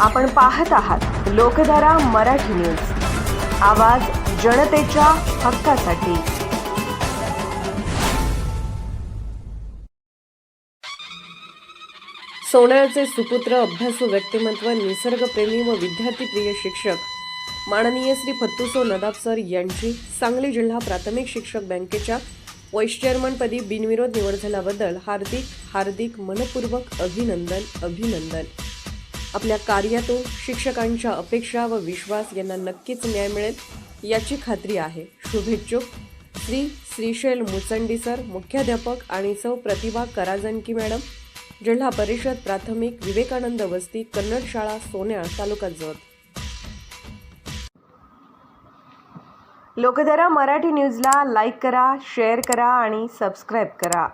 आपण पाहत आहात लोकधारा मराठी न्यूज. आवाज जनतेच्या हक्कासाठी. सोन्याचे सुपुत्र अभ्यासू व्यक्तिमत्व निसर्गप्रेमी व विद्यार्थीप्रिय शिक्षक. माननीय श्री फत्तुसो नदाब सर यांची सांगली जिल्हा प्राथमिक शिक्षक बँकेच्या व्हाईस चेअरमनपदी बिनविरोध निवड झाल्याबद्दल हार्दिक हार्दिक मनपूर्वक अभिनंदन अभिनंदन. आपल्या कार्यातून शिक्षकांच्या अपेक्षा व विश्वास यांना नक्कीच न्याय मिळेल याची खात्री आहे. शुभेच्छुक. श्री श्रीशैल मुचंडी सर मुख्याध्यापक आणि सौ प्रतिभा कराजनकी मॅडम जिल्हा परिषद प्राथमिक विवेकानंद वस्ती कन्नड शाळा सोन्याळ तालुका जत. लोकधारा मराठी न्यूजला लाईक करा शेअर करा आणि सबस्क्राईब करा.